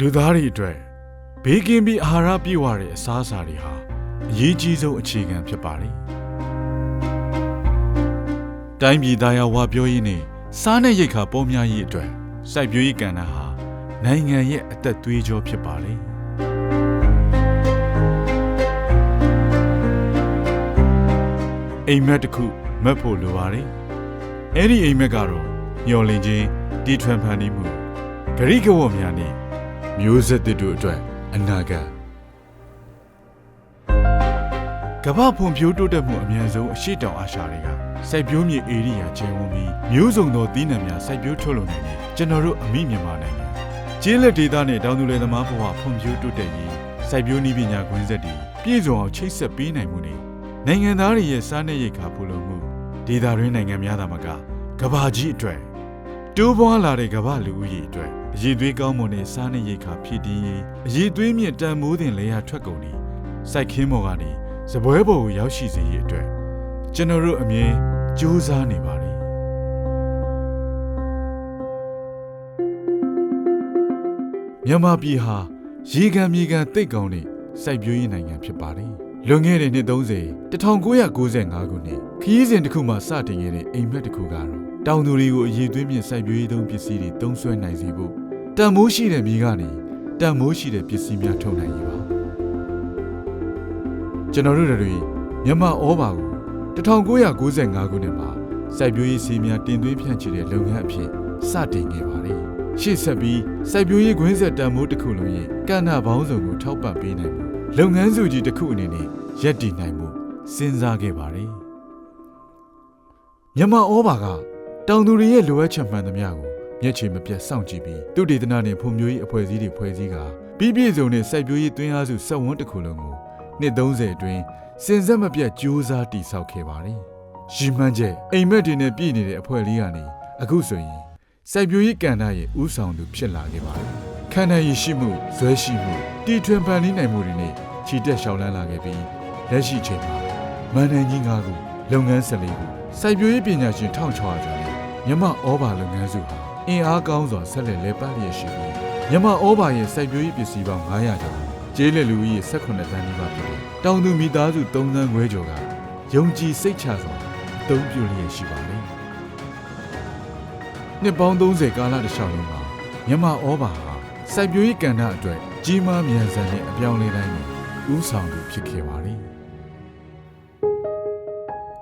လူသားတွေအတွက်ဘေးကင်းပြီးအာဟာရပြည့်ဝတဲ့အစားအစာတွေဟာအရေးကြီးဆုံးအခြေခံဖြစ်ပါတယ်။တိုင်းပြည်သားယာဝပြောရေးနဲ့စားနဲ့ရိတ်ခါပေါ်များရေးအတွက်စိုက်ပျိုးရေးကဏ္ဍဟာနိုင်ငံရဲ့အသက်သွေးကြောဖြစ်ပါလေအိမ်မက်တစ်ခုမက်ဖို့လိုပါတယ်အဲ့ဒီအိမ်မက်ကတော့ညှော်လင့်ခြင်းတီထွန်ဖန်တီးမှုဂရိကဝတ်များနဲ့ မျိုးဆက်သစ်တို့အတွက်အနာဂတ်ကမ္ဘာဖွံ့ဖြိုးတိုးတက်မှုအများဆုံးအရှိတောင်အာရှတွေကစိုက်ပျိုးမြေဧရိယာကျယ်ဝန်းပြီးမျိုးစုံသောသီးနှံများစိုက်ပျိုးထုတ်လုပ်နိုင်တဲ့ကျွန်တော်တို့အမိမြန်မာနိုင်ငံကျေးလက်ဒေသနဲ့တောင်သူလယ်သမားဘဝဖွံ့ဖြိုးတိုးတက်ရေးစိုက်ပျိုးနည်းပညာကွင်းဆက်တွေပြည့်စုံအောင်ချိတ်ဆက်ပေးနိုင်မှုနဲ့နိုင်ငံသားတွေရဲ့စားနပ်ရိက္ခာဖူလုံမှုဒေသတွင်းနိုင်ငံများသာမကကမ္ဘာကြီးအတွက် တိုးပွားလာတဲ့ကမ္ဘာလူဦးရေအတွက်အရေးသွေးကောင်းမွန်တဲ့စားနပ်ရိက္ခာဖြစ်တည်ရေးအရေးသွေးမြင့်တန်မိုးတင်လေယာထွက်ကုန်တွေစိုက်ခင်းပေါ်ကနေစပွဲပေါ်ကိုရောက်ရှိစေရေးအတွက်ကျွန်တော်တို့အမြင်စူးစမ်းနေပါတယ်မြန်မာပြည်ဟာရေကန်မြေကန်တိတ်ကောင်းတဲ့စိုက်ပျိုးရေးနိုင်ငံဖြစ်ပါတယ်လွန်ခဲ့တဲ့နှစ်30 1995ခုနှစ်ခရီးစဉ်တစ်ခုမှစတင်ခဲ့တဲ့အိမ်မက်တစ်ခုကတော့ တောင်သူတွေကိုအရေးသွေးမြင့်စိုက်ပျိုးရေးသုံးပစ္စည်းတွေသုံးစွဲနိုင်စေဖို့တန်မိုးရှိတဲ့မြေကနေတန်မိုးရှိတဲ့ပစ္စည်းများထုတ်နိုင်ရေးပါကျွန်တော်တို့တွေမြန်မာဩဘာကို1995ခုနှစ်မှာစိုက်ပျိုးရေးစီးများတင်သွင်းဖြန့်ချီတဲ့လုပ်ငန်းအဖြစ်စတင်ခဲ့ပါတယ်။ရှေ့ဆက်ပြီးစိုက်ပျိုးရေးခွင်းဆက်တန်မိုးတစ်ခုလုံးရဲ့ကဏ္ဍပေါင်းစုံကိုထောက်ပံ့ပေးနိုင်မှုလုပ်ငန်းစုကြီးတစ်ခုအနေနဲ့ရပ်တည်နိုင်မှုစဉ်းစားခဲ့ပါတယ်။မြန်မာဩဘာက တောင်သူတွေရဲ့လိုအပ်ချက်မှန်သမျှကိုမျက်ခြေမပြတ်စောင့်ကြည့်ပြီးသူတေသနာနဲ့ဖွံ့ဖြိုးရေးအဖွဲ့အစည်းတွေဖွဲ့စည်းကာပြီးပြည့်စုံတဲ့စိုက်ပျိုးရေးသွင်းအားစုစက်ဝန်းတစ်ခုလုံးကိုနှစ်30အတွင်းစင်ဆက်မပြတ်ကြိုးစားတည်ဆောက်ခဲ့ပါတယ်။ရီမှန်းချက်အိမ်မက်တွေနဲ့ပြည့်နေတဲ့အဖွဲ့လေးကနေအခုဆိုရင်စိုက်ပျိုးရေးကဏ္ဍရဲ့ဥဆောင်သူဖြစ်လာခဲ့ပါတယ်။ခန္ဓာရည်ရှိမှုဇွဲရှိမှုတီထွင်ပန်လေးနိုင်မှုတွေနဲ့ခြိတက်ရှောင်လန်းလာခဲ့ပြီးလက်ရှိချိန်မှာမန်နိုင်ကြီး၅ခုလုပ်ငန်း၁၄ခုစိုက်ပျိုးရေးပညာရှင်1600ကျော်နဲ့ မြမဩဘာလုပ်ငန်းစုဟာအင်အားကောင်းစွာဆက်လက်လဲပတ်လျက်ရှိပြီးမြမဩဘာရဲ့စိုက်ပျိုးရေးပစ္စည်းပေါင်း900ကျော်ကျေးလက်လူကြီး18တန်းနီးပါးဖြစ်တယ်။တောင်သူမိသားစု3သန်းခွဲကျော်ကယုံကြည်စိတ်ချစွာအသုံးပြုလျက်ရှိပါလေ။နှစ်ပေါင်း30ကာလတစ်လျှောက်လုံးမှာမြန်မာဩဘာဟာစိုက်ပျိုးရေးကဏ္ဍအတွက်ကြီးမားမြန်ဆန်တဲ့အပြောင်းအလဲတိုင်းကိုဥဆောင်သူဖြစ်ခဲ့ပါလေ။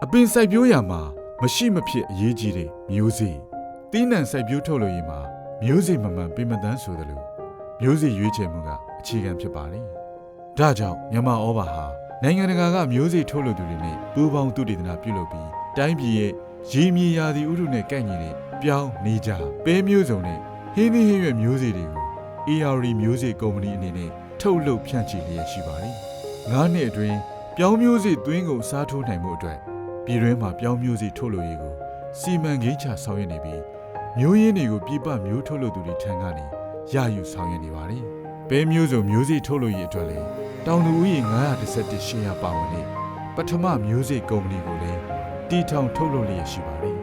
အပင်စိုက်ပျိုးရာမှာ မရှိမဖြစ်အရေးကြီးတဲ့မျိုးစေ့တီးနှံစိုက်ပျိုးထုတ်လို့ရမှာမျိုးစေ့မမှန်ပင်မတန်းဆိုသလိုမျိုးစေ့ရွေးချယ်မှုကအခြေခံဖြစ်ပါလေ။ဒါကြောင့်မြန်မာဩဘာဟာနိုင်ငံတကာကမျိုးစေ့ထုတ်လုပ်သူတွေနဲ့ပူးပေါင်းသူတည်တနာပြုလုပ်ပြီးတိုင်းပြည်ရဲ့ရေမြေရာသီဥတုနဲ့ကိုက်ညီတဲ့ပြောင်းနေကြပဲမျိုးစုံနဲ့ဟင်းသီးဟင်းရွက်မျိုးစေ့တွေကို ARD မျိုးစေ့ကုမ္ပဏီအနေနဲ့ထုတ်လုပ်ဖြန့်ချိလျက်ရှိပါတယ်။ငါးနှစ်အတွင်းပြောင်းမျိုးစေ့သွင်းကုန်စားထိုးနိုင်မှုအတွက် ပြည်တွင်းမှာပြောင်းမျိုးစေ့ထုတ်လုပ်ရေးကိုစီမံကိန်းချဆောင်ရွက်နေပြီးမျိုးရင်းတွေကိုပြပမျိုးထုတ်လုပ်သူတွေထံကနေရယူဆောင်ရွက်နေပါတယ်။ပဲမျိုးစုံမျိုးစေ့ထုတ်လုပ်ရေးအတွက်လည်းတောင်သူဦးရေ917ရှေ့ရပါဝင်တဲ့ပထမမျိုးစေ့ကုမ္ပဏီကိုလည်းတီထောင်ထုတ်လုပ်လျက်ရှိပါတယ်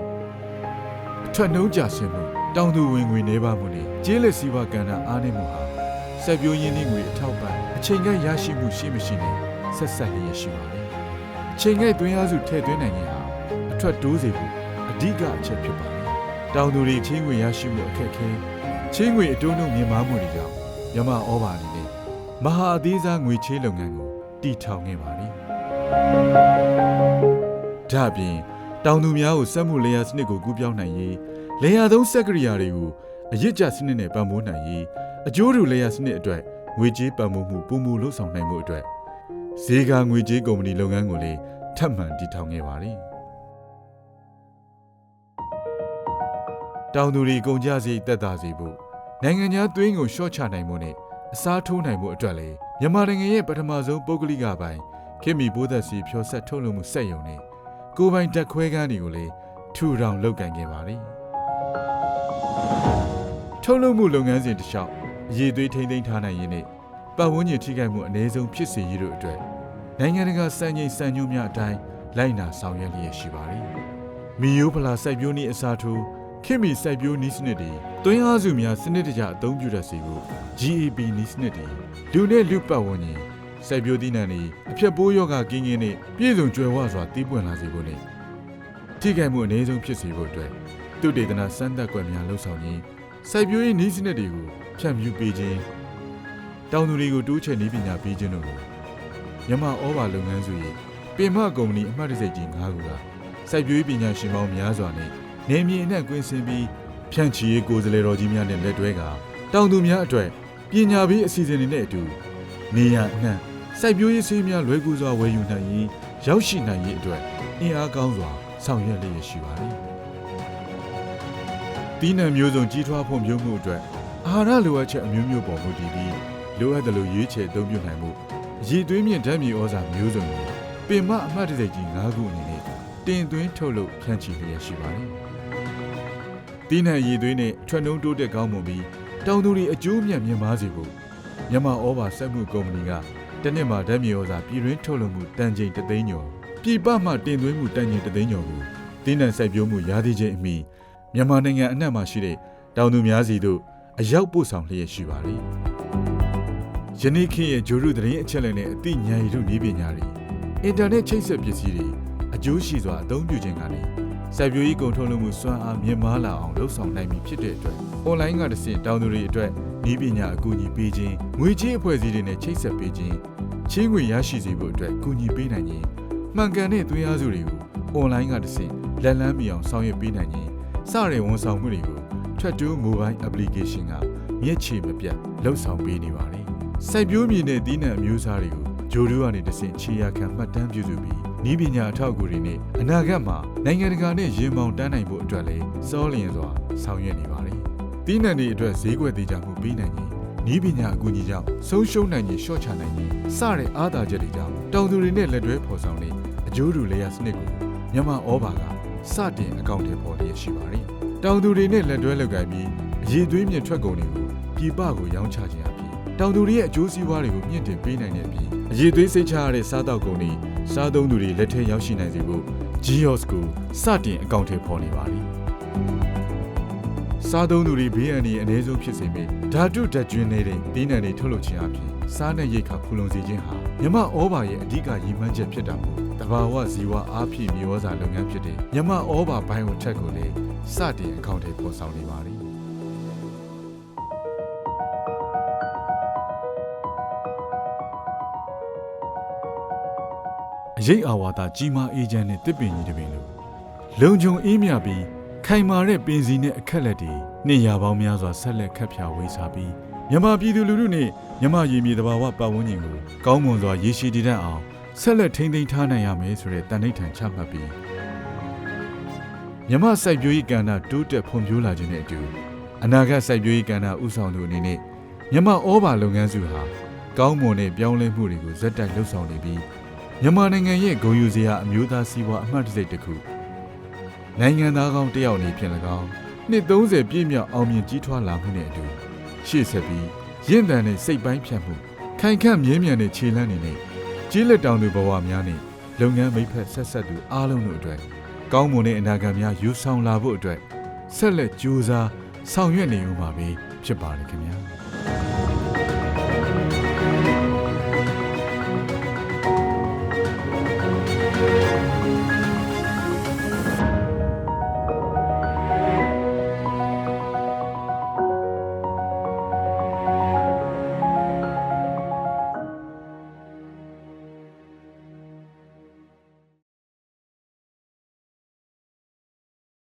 ။အထက်နှုံးကြဆင်းမှုတောင်သူဝင်ငွေနေပါမှုနဲ့ကျေးလက်စီးပွားကဏ္ဍအားနည်းမှုဟာစက်ပြိုးရင်းနှီးငွေအထောက်ပံ့အချိန်ကရရှိမှုရှိမရှိနဲ့ဆက်ဆက်လျက်ရှိပါတယ်။အ ချိန်ကသွင်းအားစုထည့်သွင်းနိုင်ရင်ဟာအထွက်တိုးစေဖို့အဓိကအချက်ဖြစ်ပါတယ်။တောင်သူတွေချင်းငွေရရှိမှုအခက်အခဲချင်းငွေအတုံးနှုံမြင့်မားမှုတွေကြောင့်မြမဩဘာအနေနဲ့မဟာအသေးစားငွေချေးလုပ်ငန်းကိုတည်ထောင်ခဲ့ပါလိမ့်။ဒါ့အပြင်တောင်သူများကိုစက်မှုလေယာစနစ်ကိုကူးပြောင်းနိုင်ရေးလေယာသုံးစက်ကရိယာတွေကိုအရစ်ကျစနစ်နဲ့ပံ့ပိုးနိုင်ရေးအကျိုးတူလေယာစနစ်အတွက်ငွေကြေးပံ့ပိုးမှုပုံမူလှုပ်ဆောင်နိုင်မှုအတွက် ဈေးကာငွေကြေးကုမ္ပဏီလုပ်ငန်းကိုလည်းထပ်မံတည်ထောင်ခဲ့ပါလိမ့်။တောင်သူတွေကုန်ကြစည်တက်တာစေဖို့နိုင်ငံခြားသွင်းကိုရှော့ချနိုင်မှုနဲ့အစားထိုးနိုင်မှုအတွက်လည်းမြန်မာနိုင်ငံရဲ့ပထမဆုံးပုဂ္ဂလိကပိုင်းခင်မီဘိုးသက်စီဖြောဆက်ထုတ်လုပ်မှုစက်ရုံနဲ့ကိုပိုင်တက်ခွဲကန်းတွေကိုလည်းထူထောင်လုပ်ကင်ခဲ့ပါလိမ့်ထုတ်လုပ်မှုလုပ်ငန်းစဉ်တစ်လျှောက်အရေးသွေးထိမ့်သိမ်းထားနိုင်ရေးနဲ့ ပတ်ဝန်းကျင်ထိခိုက်မှုအ ਨੇ ဆုံးဖြစ်စေရေးတို့အတွက်နိုင်ငံတကာစံချိန်စံညွှန်းများအတိုင်းလိုက်နာဆောင်ရွက်လျက်ရှိပါလိမ့်မီယိုဖလာစိုက်ပျိုးနည်းအစားထိုးခင်မီစိုက်ပျိုးနည်းစနစ်တွေတွင်းအားစုများစနစ်တကျအသုံးပြုတတ်စေဖို့ GAP နည်းစနစ်တွေလူနဲ့လူပတ်ဝန်းကျင်စိုက်ပျိုးသီးနှံတွေအဖြစ်ပိုးယောဂကင်းကင်းနဲ့ပြည့်စုံကြွယ်ဝစွာတည်ပွင့်လာစေဖို့နဲ့ထိခိုက်မှုအနည်းဆုံးဖြစ်စေဖို့အတွက်သူတေသနာစမ်းသပ်ကွက်များလှုပ်ဆောင်ခြင်းစိုက်ပျိုးရေးနည်းစနစ်တွေကိုဖြန့်ဖြူးပေးခြင်း တောင်သူတွေကိုတိုးချဲ့နည်းပညာပေးခြင်းတို့ကိုမြမဩဘာလုပ်ငန်းစုရဲ့ပင်မကုမ္ပဏီအမှတ်တရကြီး၅ခုကစိုက်ပျိုးရေးပညာရှင်ပေါင်းများစွာနဲ့နေမြေအနှံ့ကွင်းဆင်းပြီးဖြန့်ချီရေးကိုယ်စားလှယ်တော်ကြီးများနဲ့လက်တွဲကတောင်သူများအတွက်ပညာပေးအစီအစဉ်တွေနဲ့အတူနေရအနှံ့စိုက်ပျိုးရေးဆေးများလွယ်ကူစွာဝယ်ယူနိုင်ရင်ရောက်ရှိနိုင်ရေးအတွက်အင်အားကောင်းစွာဆောင်ရွက်လျက်ရှိပါတယ်။တီးနှံမျိုးစုံကြီးထွားဖွံ့ဖြိုးမှုအတွက်အာဟာရလိုအပ်ချက်အမျိုးမျိုးပေါ်မူတည်ပြီး လိုအပ်တယ်လို့ရွေးချယ်အသုံးပြုနိုင်မှုရည်သွေးမြင့်ဓာတ်မြေဩဇာမျိုးစုံကိုပင်မအမှတ်တရကြီး၅ခုအနေနဲ့တင်သွင်းထုတ်လုပ်ဖြန့်ချီလျက်ရှိပါတယ်။တီးနှံရည်သွေးနဲ့ထွက်နှုံးတိုးတက်ကောင်းမွန်ပြီးတောင်သူတွေအကျိုးမြတ်မြင့်မားစေဖို့မြန်မာဩဘာစက်မှုကုမ္ပဏီကတနစ်မှာဓာတ်မြေဩဇာပြည်တွင်းထုတ်လုပ်မှုတန်ချိန်တသိန်းကျော်ပြည်ပမှတင်သွင်းမှုတန်ချိန်တသိန်းကျော်ကိုတင်းနှံစိုက်ပျိုးမှုရာသီချင်းအမိမြန်မာနိုင်ငံအနှံ့မှာရှိတဲ့တောင်သူများစီတို့အရောက်ပို့ဆောင်လျက်ရှိပါတ ယ်။ယနေ့ခေတ်ရဲ့ဂျိုရုသတင်းအချက်အလက်နဲ့အသိဉာဏ်ရည်တို့နည်းပညာတွေအင်တာနက်ချိတ်ဆက်ပစ္စည်းတွေအကျိုးရှိစွာအသုံးပြုခြင်းကနေစိုက်ပျိုးရေးကုန်ထုတ်လုပ်မှုစွမ်းအားမြင့်မားလာအောင်လှုံ့ဆော်နိုင်ပြီဖြစ်တဲ့အတွက်အွန်လိုင်းကတဆင့်တောင်သူတွေအတွက်နည်းပညာအကူအညီပေးခြင်းငွေကြေးအဖွဲ့အစည်းတွေနဲ့ချိတ်ဆက်ပေးခြင်းချင်းငွေရရှိစေဖို့အတွက်ကူညီပေးနိုင်ခြင်းမှန်ကန်တဲ့သွေးအားစုတွေကိုအွန်လိုင်းကတဆင့်လက်လန်းမီအောင်ဆောင်ရွက်ပေးနိုင်ခြင်းစတဲ့ဝန်ဆောင်မှုတွေကို Tractor Mobile Application ကမျက်ခြေမပြတ်လှုပ်ဆောင်ပေးနေပါတယ်။ စိုက်ပျိုးမြေနဲ့တီးနှံအမျိုးအစားတွေကိုဂျိုဒူကနေတဆင့်ခြေရာခံမှတ်တမ်းပြုစုပြီးဤပညာအထောက်အကူတွေနဲ့အနာဂတ်မှာနိုင်ငံတကာနဲ့ရင်မောင်တန်းနိုင်ဖို့အတွက်လည်းစောလျင်စွာဆောင်ရွက်နေပါတယ်။တီးနှံတွေအတွက်ဈေးကွက်သေးချမှုပေးနိုင်ခြင်းဤပညာအကူအညီကြောင့်ဆုံးရှုံးနိုင်ခြင်းရှော့ချနိုင်ခြင်းစတဲ့အားသာချက်တွေကြောင့်တောင်သူတွေနဲ့လက်တွဲဖော်ဆောင်တဲ့အကျိုးတူလေယာစနစ်ကိုမြန်မာဩဘာကစတင်အကောင့်ထဲပေါ်လျက်ရှိပါတယ်။တောင်သူတွေနဲ့လက်တွဲလုပ်ကိုင်ပြီးအရေးသွေးမြင့်ထွက်ကုန်တွေကိုပြည်ပကိုရောင်းချခြင်းအပြင် တောင်သူတွေရဲ့အကျိုးစီးပွားတွေကိုမြင့်တင်ပေးနိုင်တဲ့အပြင်အရေးသွေးစိတ်ချရတဲ့စားတောက်ကုန်တွေစားသုံးသူတွေလက်ထဲရောက်ရှိနိုင်စေဖို့ GEOS ကိုစတင်အကောင့်ထဲပေါ်နေပါပြီ။စားသုံးသူတွေဘေးအန္တရာယ်အနည်းဆုံးဖြစ်စေမယ့်ဓာတုဓာတ်ကျွင်းနေတဲ့တင်းနံတွေထုတ်လုပ်ခြင်းအပြင်စားနဲ့ရိတ်ခါဖူလုံစေခြင်းဟာမြမဩဘာရဲ့အဓိကရည်မှန်းချက်ဖြစ်တာမို့တဘာဝဇီဝအားဖြည့်မြေဩဇာလုပ်ငန်းဖြစ်တဲ့မြမဩဘာဘိုင်ယိုထက်ကိုလည်းစတင်အကောင့်ထဲပေါ်ဆောင်နေပါပြီ။ အရေးအာဝါဒကြီးမားအေးချမ်းတဲ့တစ်ပင်ကြီးတစ်ပင်လို့လုံခြုံအေးမြပြီးခိုင်မာတဲ့ပင်စီနဲ့အခက်လက်တွေနှစ်ရာပေါင်းများစွာဆက်လက်ခတ်ဖြာဝေးစားပြီးမြန်မာပြည်သူလူထုနဲ့မြန်မာရည်မြေတဘာဝပတ်ဝန်းကျင်ကိုကောင်းမွန်စွာရေရှည်တည်တတ်အောင်ဆက်လက်ထိန်းသိမ်းထားနိုင်ရမယ်ဆိုတဲ့တန်ဋိဌာန်ချမှတ်ပြီးမြန်မာစိုက်ပျိုးရေးကဏ္ဍတိုးတက်ဖွံ့ဖြိုးလာခြင်းနဲ့အတူအနာဂတ်စိုက်ပျိုးရေးကဏ္ဍဥဆောင်သူအနေနဲ့မြန်မာဩဘာလုပ်ငန်းစုဟာကောင်းမွန်တဲ့ပြောင်းလဲမှုတွေကိုဇက်တိုက်လှုပ်ဆောင်နေပြီး မြန်မာနိုင်ငံရဲ့ဂုဏ်ယူစရာအမျိုးသားစီးပွားအမှတ်တစိတ်တစ်ခုနိုင်ငံသားကောင်းတစ်ယောက်အနေဖြင့်၎င်းနှစ်30ပြည့်မြောက်အောင်မြင်ကြီးထွားလာမှုနဲ့အတူရှေ့ဆက်ပြီးရင့်တန်တဲ့စိတ်ပိုင်းဖြတ်မှုခိုင်ခန့်မြဲမြံတဲ့ခြေလှမ်းတွေနဲ့ကြီးလက်တောင်သူဘဝများနဲ့လုပ်ငန်းမိဖက်ဆက်ဆက်သူအားလုံးတို့အတွက်ကောင်းမွန်တဲ့အနာဂတ်များယူဆောင်လာဖို့အတွက်ဆက်လက်ကြိုးစားဆောင်ရွက်နေဦးမှာပဲဖြစ်ပါတယ်ခင်ဗျာ